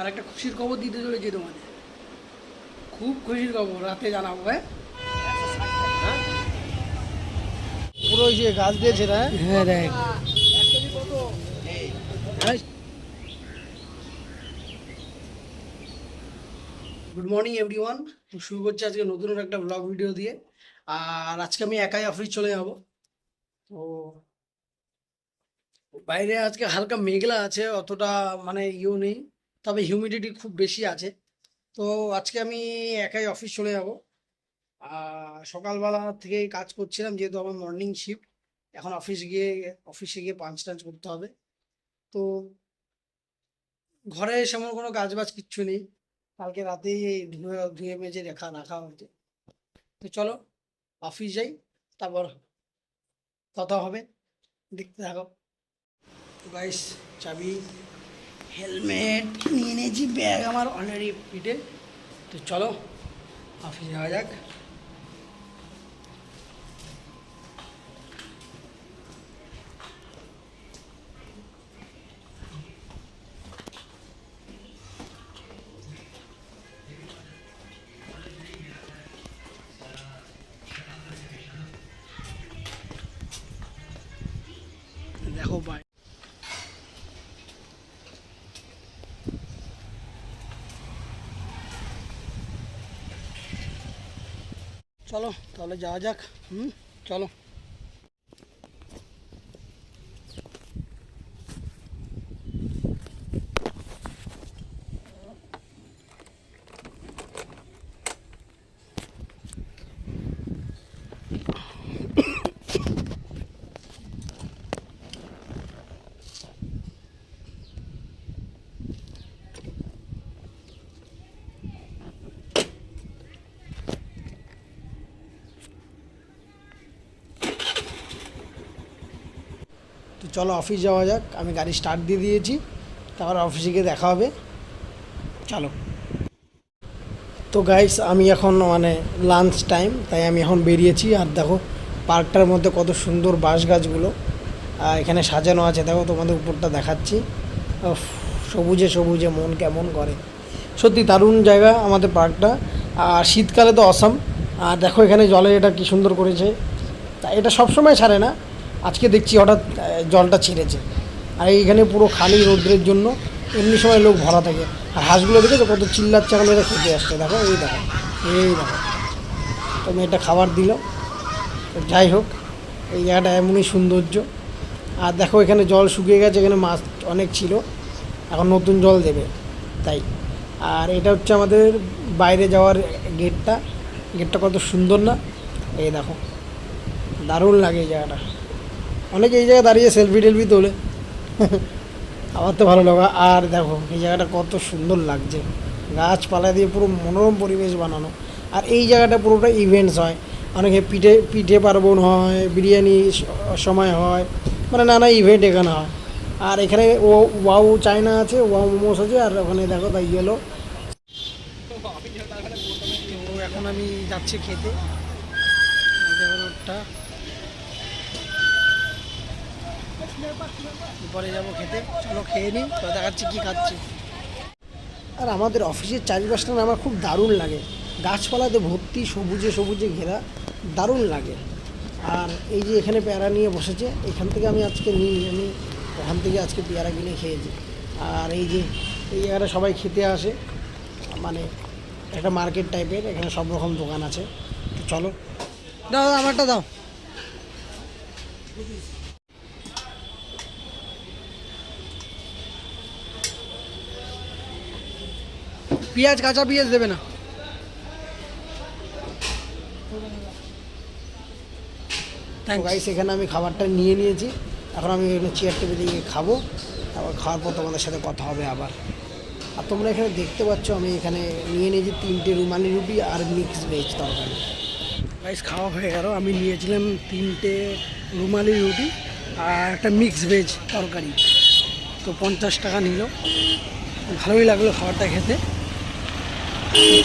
আর একটা খুশির খবর দিতে চলেছি তোমাদের। খুব খুশির খবর রাতে জানাব হ্যাঁ? পুরো ওই যে গাছ দিয়েছে না হ্যাঁ? দেখ। গুড মর্নিং এভরিওয়ান শুরু করছি আজকে নতুন একটা ব্লগ ভিডিও দিয়ে। আর আজকে আমি একাই অফিস চলে যাব। তো বাইরে আজকে হালকা মেঘলা আছে অতটা মানে ইউ নেই। তবে হিউমিডিটি খুব বেশি আছে। তো আজকে আমি একাই অফিস চলে যাব। সকালবেলা থেকে কাজ করছিলাম, যেহেতু আমার মর্নিং শিফট এখন অফিস গিয়ে অফিসে গিয়ে পাঞ্চ টাঞ্চ করতে হবে। তো ঘরে সেমন কোনো কাজ বাজ কিচ্ছু নেই। কালকে রাতেই ধুয়ে ধুয়ে মেজে রেখা রাখা হয়েছে। তো চলো অফিস যাই, তারপর কথা হবে। দেখতে থাকো। গাইস চাবি। হেলমেট নিয়ে নিয়েছি ব্যাগ আমার অলরেডি পিঠে। তো চলো অফিসে যাওয়া যাক। চলো তাহলে যাওয়া যাক। হুম চলো। চলো অফিস যাওয়া যাক, আমি গাড়ি স্টার্ট দিয়ে দিয়েছি, তারপর অফিসে গিয়ে দেখা হবে। চলো। তো গাইস আমি এখন মানে লাঞ্চ টাইম তাই আমি এখন বেরিয়েছি। আর দেখো পার্কটার মধ্যে কত সুন্দর বাঁশ গাছগুলো এখানে সাজানো আছে। দেখো, তোমাদের উপরটা দেখাচ্ছি। সবুজে সবুজে মন কেমন করে। সত্যি দারুণ জায়গা আমাদের পার্কটা আর শীতকালে তো অসাম আর দেখো, এখানে জলে এটা কি সুন্দর করেছে। তা এটা সবসময় ছাড়ে না। আজকে দেখছি হঠাৎ জলটা ছেড়েছে। আর এইখানে পুরো খালি রৌদ্রের জন্য এমনি সময় লোক ভরা থাকে। আর হাঁসগুলো দেখে তো কত চিল্লাচ্ছে, এখন এরা খেতে আসছে। দেখো, এই দেখো এই দেখো। তো মেয়েটা খাবার দিল। যাই হোক, এই জায়গাটা এমনই সৌন্দর্য। আর দেখো, এখানে জল শুকিয়ে গেছে, এখানে মাছ অনেক ছিল। এখন নতুন জল দেবে, তাই। আর এটা হচ্ছে আমাদের বাইরে যাওয়ার গেটটা। গেটটা কত সুন্দর না? এই দেখো, দারুণ লাগে এই জায়গাটা। অনেকে এই জায়গায় দাঁড়িয়ে সেলফি টেলফি তোলে। আমার তো ভালো লাগা। আর দেখো, এই জায়গাটা কত সুন্দর লাগছে। গাছপালা দিয়ে পুরো মনোরম পরিবেশ বানানো। আর এই জায়গাটা পুরোটা ইভেন্টস হয়। অনেকে পিঠে পিঠে পার্বণ হয়, বিরিয়ানি সময় হয়। মানে নানা ইভেন্ট এখানে হয়। আর এখানে ও, ওয়াও চায়না আছে, ওয়াও মোমোস আছে, আর ওখানে দেখো তাই ইয়েলো এখন আমি যাচ্ছি খেতে। পরে যাব খেতে। চলো খেয়ে নিই তো দেখাচ্ছি কী খাচ্ছি। আর আমাদের অফিসের চারিপাশটা আমার খুব দারুণ লাগে। গাছপালাতে ভর্তি সবুজে সবুজে ঘেরা দারুণ লাগে। আর এই যে এখানে পেয়ারা নিয়ে বসেছে এখান থেকে আমি আজকে নিই আমি ওখান থেকে আজকে পেয়ারা কিনে খেয়েছি। আর এই যে এই জায়গাটা সবাই খেতে আসে। মানে একটা মার্কেট টাইপের এখানে সব রকম দোকান আছে। চলো। দাও, আমারটা দাও। পেঁয়াজ কাঁচা পেঁয়াজ দেবে না। গাইস এখানে আমি খাবারটা নিয়ে নিয়েছি। এখন আমি এখানে চেয়ার টেবিলে গিয়ে খাব। তারপর খাওয়ার পর তোমাদের সাথে কথা হবে আবার। আর তোমরা এখানে দেখতে পাচ্ছ আমি এখানে নিয়ে নিয়েছি তিনটে রুমালি রুটি আর মিক্স ভেজ তরকারি। গাইস খাওয়া হয়ে গেল। আমি নিয়েছিলাম তিনটে রুমালি রুটি আর একটা মিক্স ভেজ তরকারি। তো পঞ্চাশ টাকা নিল। ভালোই লাগল খাবারটা খেতে।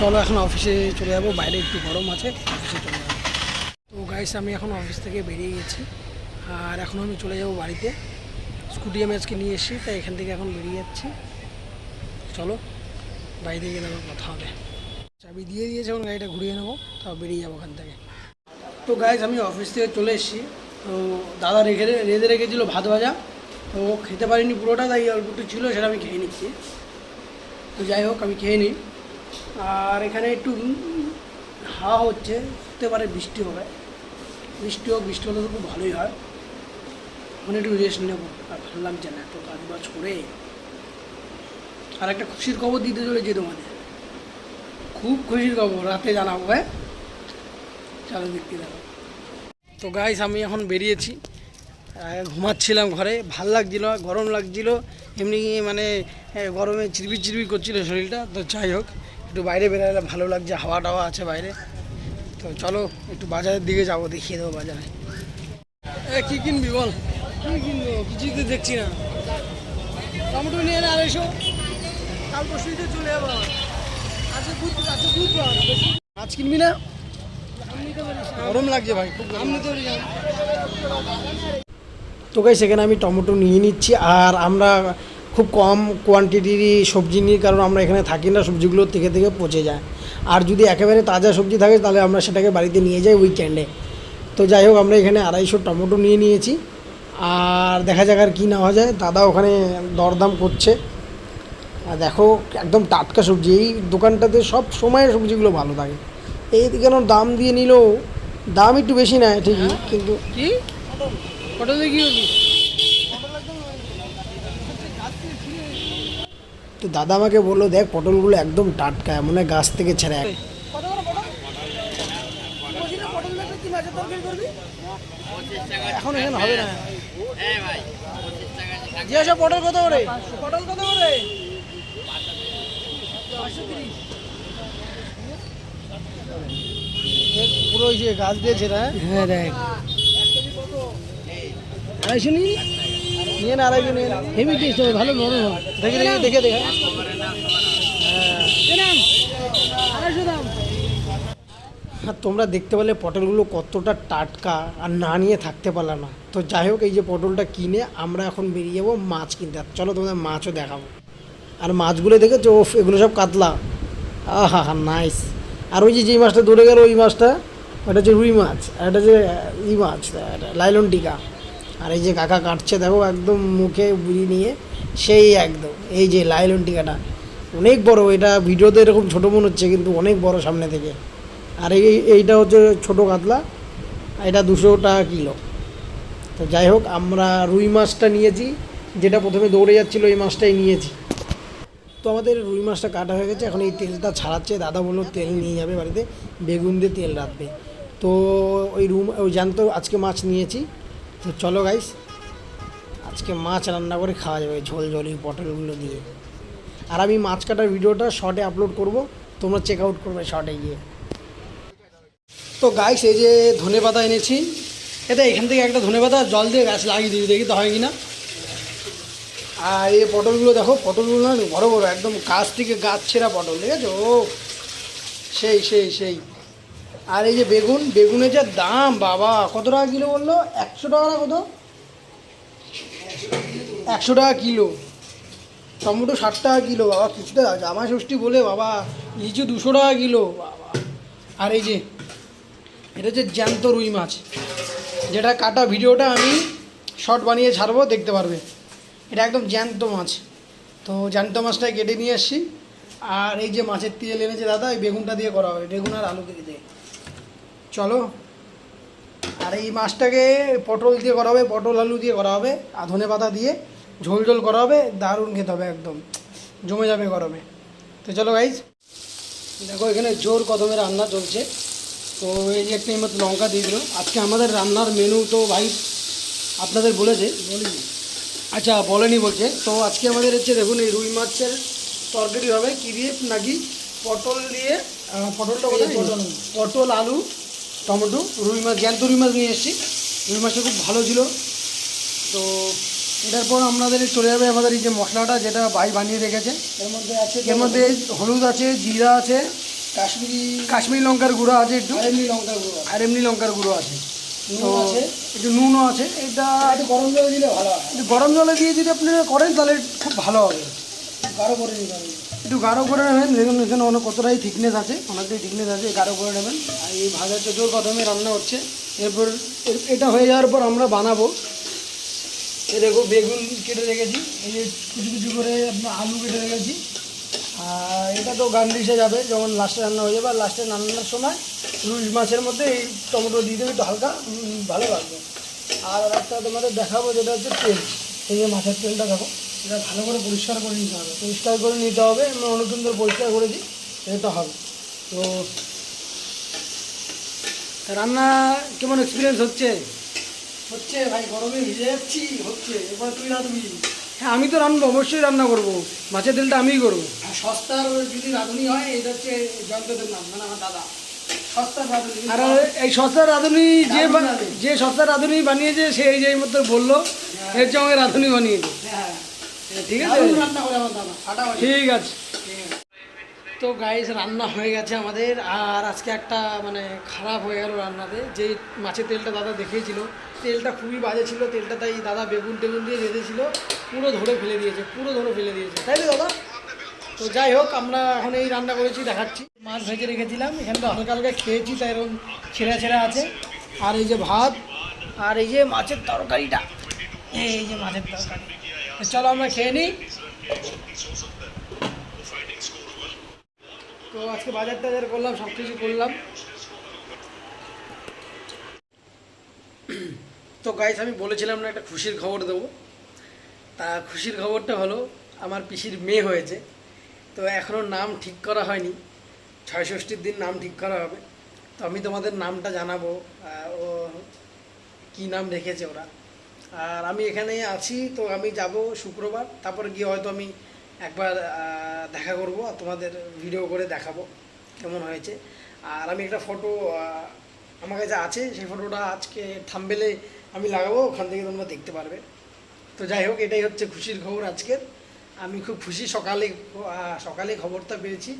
চলো এখন অফিসে চলে যাব, বাইরে একটু গরম আছে অফিসে চলে যাব। তো গাইস আমি এখন অফিস থেকে বেরিয়ে গেছি, আর এখন আমি চলে যাব বাড়িতে। স্কুটি আমি আজকে নিয়ে এসেছি, তাই এখান থেকে এখন বেরিয়ে যাচ্ছি। চলো বাইরে গেলে নেব কথা হবে। চাবি দিয়ে দিয়েছে, এখন গাড়িটা ঘুরিয়ে নেব, তারপর বেরিয়ে যাব ওখান থেকে। তো গাইজ আমি অফিস থেকে চলে এসেছি। তো দাদা রেখে রেঁধে রেখেছিল ভাত ভাজা। তো খেতে পারিনি পুরোটা, তাই অল্প একটু ছিল, সেটা আমি খেয়ে নিচ্ছি। তো যাই হোক, আমি খেয়ে নিই। আর এখানে একটু হাওয়া হচ্ছে, হতে পারে বৃষ্টি হবে। বৃষ্টি হোক, বৃষ্টি হলে তো খুব ভালোই হয়। ওখানে একটু রেস্ট নেব। আর ভালো লাগছে না এত কাজ বাজ করে আর একটা খুশির খবর দিতে চলেছি তোমাদের। খুব খুশির খবর, রাতে জানাব হ্যাঁ? চলো দেখতে দেখো তো গাইস আমি এখন বেরিয়েছি। ঘুমাচ্ছিলাম ঘরে। ভালো লাগছিল, গরম লাগছিল। এমনি মানে গরমে চিরবি চিরবি করছিল শরীরটা। তো যাই হোক একটু বাইরে বেরোলে ভালো লাগছে হাওয়া টাওয়া আছে বাইরে। তো চলো একটু বাজারের দিকে যাব দেখিয়ে দেবো বাজারে। কী কিনবি বল? কী কিনবো? কিছুই তো দেখছি না। টমেটো নিয়ে না আড়াইশো। কাল পরশুতে চলে যাব আজকে বুধ আজকে বুধবার। মাছ কিনবি না? গরম লাগছে ভাই খুব গরম তো গাই সেখানে আমি টমেটো নিয়ে নিচ্ছি আর আমরা খুব কম কোয়ান্টিটির সবজি নিই কারণ আমরা এখানে থাকি না সবজিগুলো থেকে থেকে পচে যায়। আর যদি একেবারে তাজা সবজি থাকে তাহলে আমরা সেটাকে বাড়িতে নিয়ে যাই উইকেন্ডে তো যাই হোক আমরা এখানে আড়াইশো টমেটো নিয়ে নিয়েছি। আর দেখা যাক আর কী নেওয়া যায়। দাদা ওখানে দরদাম করছে। আর দেখো একদম টাটকা সবজি। এই দোকানটাতে সব সময় সবজিগুলো ভালো থাকে। এই কেন দাম দিয়ে নিলেও দাম একটু বেশি নেয় ঠিকই কিন্তু কি? দিয়ে কি তো দাদা আমাকে বলল দেখ পটলগুলো একদম টাটকা মনে গাছ থেকে ছেড়ে এক এখন এখানে হবে না। জিজ্ঞাসা পটল কত করে? পটল কত করে? পুরো গাছ দিয়েছে না? হ্যাঁ দেখ। আড়াইশো নিয়ে নি? নিয়ে না আড়াইশো নিয়ে হেভি টেস্ট হবে ভালো নরম হবে দেখে দেখে দেখে দেখে। আর তোমরা দেখতে পেলে পটলগুলো কতটা টাটকা আর না নিয়ে থাকতে পারলাম না। তো যাই হোক এই যে পটলটা কিনে আমরা এখন বেরিয়ে যাব মাছ কিনতে। চলো তোমাদের মাছও দেখাবো। আর মাছগুলো দেখেছ? এগুলো সব কাতলা। আহা হা নাইস আর ওই যে যেই মাছটা দৌড়ে গেল ওই মাছটা ওটা হচ্ছে রুই মাছ আর এটা যে ই মাছ লাইলন টিকা। আর এই যে কাকা কাটছে, দেখো একদম মুখে বুড়ি নিয়ে, সেই একদম, এই যে লাইলন টিকাটা। অনেক বড়, এটা ভিডিওতে এরকম ছোটো মনে হচ্ছে, কিন্তু অনেক বড় সামনে থেকে। আর এই, এইটা হচ্ছে ছোটো কাতলা এটা দুশো টাকা কিলো। তো যাই হোক, আমরা রুই মাছটা নিয়েছি, যেটা প্রথমে দৌড়ে যাচ্ছিল, এই মাছটাই নিয়েছি। তো আমাদের রুই মাছটা কাটা হয়ে গেছে, এখন এই তেলটা ছাড়াচ্ছে, দাদা বলল তেল নিয়ে যাবে বাড়িতে, বেগুন দিয়ে তেল রাখবে তো ওই রুম, ওই জ্যান্ত আজকে মাছ নিয়েছি। তো চলো গাইস আজকে মাছ রান্না করে খাওয়া যাবে ঝোল ঝোল পটলগুলো দিয়ে। আর আমি মাছ কাটার ভিডিওটা শর্টে আপলোড করব, তোমরা চেক আউট করবে শর্টে গিয়ে। তো গাইস এই যে ধনে পাতা এনেছি, এটা এখান থেকে একটা ধনে পাতা জল দিয়ে গাছ লাগিয়ে দিবি, দেখি তো হয় কি না আর এই পটলগুলো দেখো, পটলগুলো না বড় বড়, একদম গাছ থেকে গাছ ছেঁড়া পটল ঠিক আছে ও সেই সেই সেই। আর এই যে বেগুন, বেগুনের যা দাম, বাবা, কত টাকা কিলো বলল? একশো টাকা না কত? একশো টাকা কিলো। টমেটো ষাট টাকা কিলো, বাবা, কিছুটা জামা ষষ্ঠী বলে, বাবা লিচু দুশো টাকা কিলো, বাবা। আর এই যে, এটা হচ্ছে জ্যান্ত রুই মাছ। যেটা কাটা ভিডিওটা আমি শর্ট বানিয়ে ছাড়বো, দেখতে পারবে। এটা একদম জ্যান্ত মাছ। তো জ্যান্ত মাছটা কেটে নিয়ে আসছি। আর এই যে মাছের তেল এনেছে দাদা, এই বেগুনটা দিয়ে করা হবে। বেগুন আর আলু কেটে দিয়ে। চলো। আর এই মাছটাকে পটল দিয়ে করা হবে পটল আলু দিয়ে করা হবে আর ধনে পাতা দিয়ে ঝোল ঝোল করা হবে দারুণ খেতে হবে একদম। জমে যাবে গরমে। তো চলো গাইজ দেখো এখানে জোর কদমে রান্না চলছে। তো এই যে একটা এই মতো লঙ্কা দিয়ে দিল আজকে আমাদের রান্নার মেনু তো ভাই আপনাদের বলেছে। বলিনি। আচ্ছা বলেনি বলছে। তো আজকে আমাদের হচ্ছে দেখুন এই রুই মাছের তরকারি হবে। কী দিয়ে? নাকি পটল দিয়ে পটলটা পটল। পটল আলু টমেটো রুই মাছ জ্যান্ত রুই মাছ নিয়ে এসেছি। রুই মাছটা খুব ভালো ছিল। তো এটার পর আমাদের চলে যাবে আমাদের এই যে মশলাটা যেটা ভাই বানিয়ে রেখেছে। এর মধ্যে আছে এর মধ্যে হলুদ আছে জিরা আছে কাশ্মীরি কাশ্মীরি লঙ্কার গুঁড়ো আছে একটু। আর এমনি লঙ্কার গুঁড়ো আর এমনি লঙ্কার গুঁড়ো আছে। তো একটু নুনও আছে। এটা একটু গরম জলে দিলে ভালো হয়। গরম জলে দিয়ে যদি আপনি করেন তাহলে খুব ভালো হবে। গাঢ় করে দিতে হবে। একটু গাঢ় করে নেবেন, দেখুন এখানে অনেক কতটাই থিকনেস আছে, অনেকটাই থিকনেস আছে, গাঢ় করে নেবেন। আর এই ভাজা চোচোর প্রথমে রান্না হচ্ছে, এরপর, এর- এটা হয়ে যাওয়ার পর আমরা বানাবো। এই দেখো, বেগুন কেটে রেখেছি, এই যে কুচি কুচি করে আপনার আলু কেটে রেখেছি। আর এটা তো গার্নিশে যাবে, যখন লাস্টে রান্না হয়ে যাবে, আর লাস্টে রান্নার সময় রুই মাছের মধ্যে এই টমেটো দিয়ে দেবে, একটু হালকা ভালো লাগবে। আর একটা তোমাদের দেখাবো, যেটা হচ্ছে তেল। এই যে মাছের তেলটা দেখো। এটা ভালো করে পরিষ্কার করে নিতে হবে। পরিষ্কার করে নিতে হবে আমি অনেকদিন ধরে পরিষ্কার করেছি এটা হবে। তো রান্না কেমন এক্সপিরিয়েন্স হচ্ছে? হচ্ছে ভাই গরমে ভিজে যাচ্ছি হচ্ছে। এবার তুই রাঁধবি? হ্যাঁ আমি তো রান্না অবশ্যই রান্না করব। মাছের তেলটা আমিই করব। সস্তার যদি রাঁধুনি হয় এটা হচ্ছে জয়ন্তদের নাম মানে আমার দাদা। সস্তার আর এই সস্তার রাঁধুনি যে যে সস্তার রাঁধুনি বানিয়েছে সে এই যে মতো বলল এর চেয়ে আমাকে রাঁধুনি বানিয়েছে। হ্যাঁ ঠিক আছে। রান্না করে আমার দাদা ঠিক আছে। তো গাইস রান্না হয়ে গেছে আমাদের আর আজকে একটা মানে খারাপ হয়ে গেল রান্নাতে। যে মাছের তেলটা দাদা দেখিয়েছিল তেলটা খুবই বাজে ছিল তেলটা তাই দাদা বেগুন টেগুন দিয়ে রেঁধেছিল পুরো ধরে ফেলে দিয়েছে পুরো ধরে ফেলে দিয়েছে। তাই তো দাদা? তো যাই হোক আমরা এখন এই রান্না করেছি দেখাচ্ছি। মাছ ভেজে রেখেছিলাম এখানে তো হালকা হালকা খেয়েছি তাই এরকম ছেঁড়া ছেঁড়া আছে। আর এই যে ভাত আর এই যে মাছের তরকারিটা। এই যে মাছের তরকারি। চলো আমরা খেয়ে নিই তো আজকে বাজার টাজার করলাম সব কিছু করলাম। তো গাইস আমি বলেছিলাম না, একটা খুশির খবর দেবো। তা খুশির খবরটা হলো, আমার পিসির মেয়ে হয়েছে। তো এখনও নাম ঠিক করা হয়নি। ছয়ষষ্ঠীর দিন নাম ঠিক করা হবে। তো আমি তোমাদের নামটা জানাব। ও কী নাম রেখেছে ওরা? আর আমি এখানে আছি, তো আমি যাব শুক্রবার। তারপরে গিয়ে হয়তো আমি একবার দেখা করব আর তোমাদের ভিডিও করে দেখাবো কেমন হয়েছে। আর আমি একটা ফটো আমার কাছে আছে, সেই ফটোটা আজকে থামবেলে আমি লাগাবো, ওখান থেকে তোমরা দেখতে পারবে। তো যাই হোক, এটাই হচ্ছে খুশির খবর আজকের। আমি খুব খুশি, সকালে সকালে খবরটা পেয়েছি,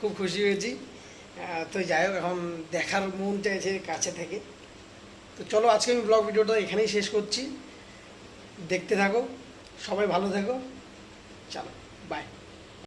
খুব খুশি হয়েছি। তো যাই হোক, এখন দেখার মন চাইছে কাছে থেকে। তো চলো, আজকে আমি ব্লগ ভিডিওটা এখানেই শেষ করছি। দেখতে থাকো সবাই ভালো থেকো। চলো বাই